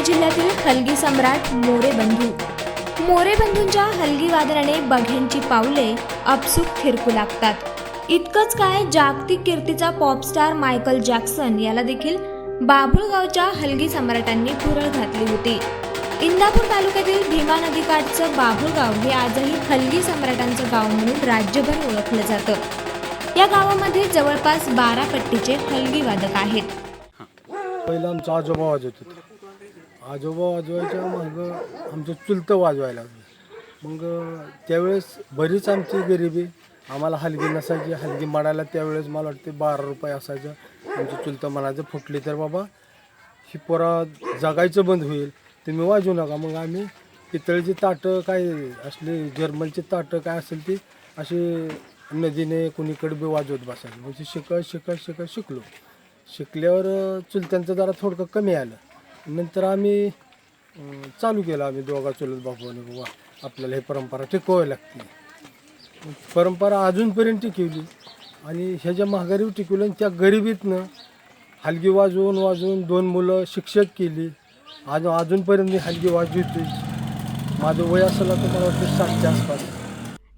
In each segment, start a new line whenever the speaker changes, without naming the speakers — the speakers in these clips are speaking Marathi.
जिल्ह्यातील हलगी सम्राट मोरे बंधू मोरे बंधूंच्या हलगी वादनाने बघ्यांची पावले अपसुक थिरकू लागतात. इतकंच काय जागतिक कीर्तीचा पॉपस्टार मायकल जॅक्सन याला देखील बाभुळगावच्या हलगी सम्राटांनी भुरळ घातली होती. इंदापूर तालुक्यातील भीमा नदीकाठचं बाभुळगाव हे आजही हलगी सम्राटांचं गाव म्हणून राज्यभर ओळखलं जातं. या गावामध्ये जवळपास बारा पट्टीचे हलगी वादक आहेत.
पहिला आमचा आजोबा वाजत होता आजोबा वाजवायच्या मग आमचं चुलतं वाजवायला लागलं. मग त्यावेळेस बरीच आमची गरिबी आम्हाला हलगी नसायची. हलगी माडायला त्यावेळेस मला वाटते बारा रुपये असायचं. आमचं चुलतं म्हणायचं फुटली तर बाबा ही पोरा जगायचं बंद होईल. तुम्ही वाजवू नका. मग आम्ही पितळीची ताटं काय असले जर्मनची ताटं काय असेल ती अशी नदीने कुणीकडे बी वाजवत बसायची. म्हणजे शिकत शिकत शिकत शिकलो. शिकल्यावर चुलत्यांचं जरा थोडकं कमी आलं. नंतर आम्ही चालू केलं आम्ही दोघा चुलत बापूने बाबा आपल्याला हे परंपरा टिकवावी लागते. परंपरा अजूनपर्यंत टिकवली. आणि ह्याच्या महागारीवर टिकवली आणि त्या गरिबीतनं हलगी वाजवून वाजवून दोन मुलं शिक्षक केली. आज अजूनपर्यंत मी हलगी वाजवतोय. माझं वय असलं तर मला वाटतं सातच्या आसपास.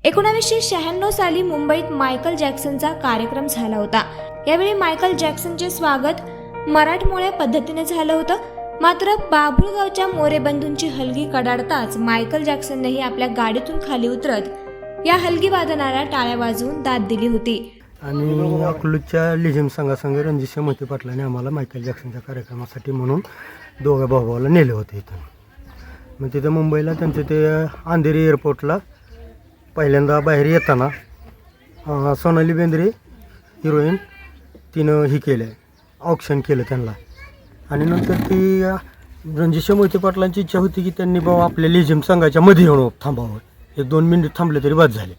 एकोणावीसशे शहाण्णव साली मुंबईत मायकल जॅक्सनचा कार्यक्रम झाला होता. यावेळी मायकल जॅक्सनचे स्वागत मराठमोळ्या पद्धतीने झालं होतं. मात्र बाभुळगावच्या मोरे बंधूंची हलगी कडाडताच मायकल जॅक्सननेही आपल्या गाडीतून खाली उतरत या हलगी वादनाला टाळ्या वाजवून दाद दिली होती.
आणि अकलूजच्या लिझिम संघासंघ रणजित मोती पाटलाने आम्हाला मायकल जॅक्सनच्या कार्यक्रमासाठी म्हणून दोघं भाऊभावाला नेले होते इथून. मग तिथं मुंबईला त्यांचं ते अंधेरी एअरपोर्टला पहिल्यांदा बाहेर येताना सोनाली बेंद्रे हिरोईन तिनं हे केलं ऑप्शन केलं त्यांना. आणि नंतर ती रणजित मोहिते पाटलांची इच्छा होती की त्यांनी बाबा आपल्या लेझिम संघाच्या मध्ये येऊन थांबावं. एक दोन मिनिट थांबले तरी बाद झाले.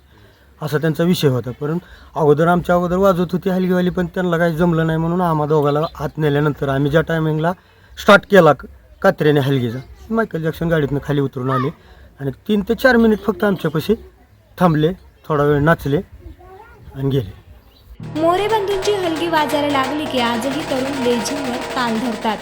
असा त्यांचा विषय होता. परंतु अगोदर आमच्या अगोदर वाजवत होती हलगीवाली पण त्यांना काही जमलं नाही म्हणून आम्हा दोघाला आत नेल्यानंतर आम्ही ज्या टायमिंगला स्टार्ट केला कात्र्याने हलगीचा मायकल जॅक्सन गाडीतनं खाली उतरून आले. आणि तीन ते चार मिनिट फक्त आमच्यापाशी थांबले थोडा वेळ नाचले आणि गेले.
मोरे बंधूंची हलगी वाजायला लागली की आजही तरुण लेझिमवर ताल धरतात.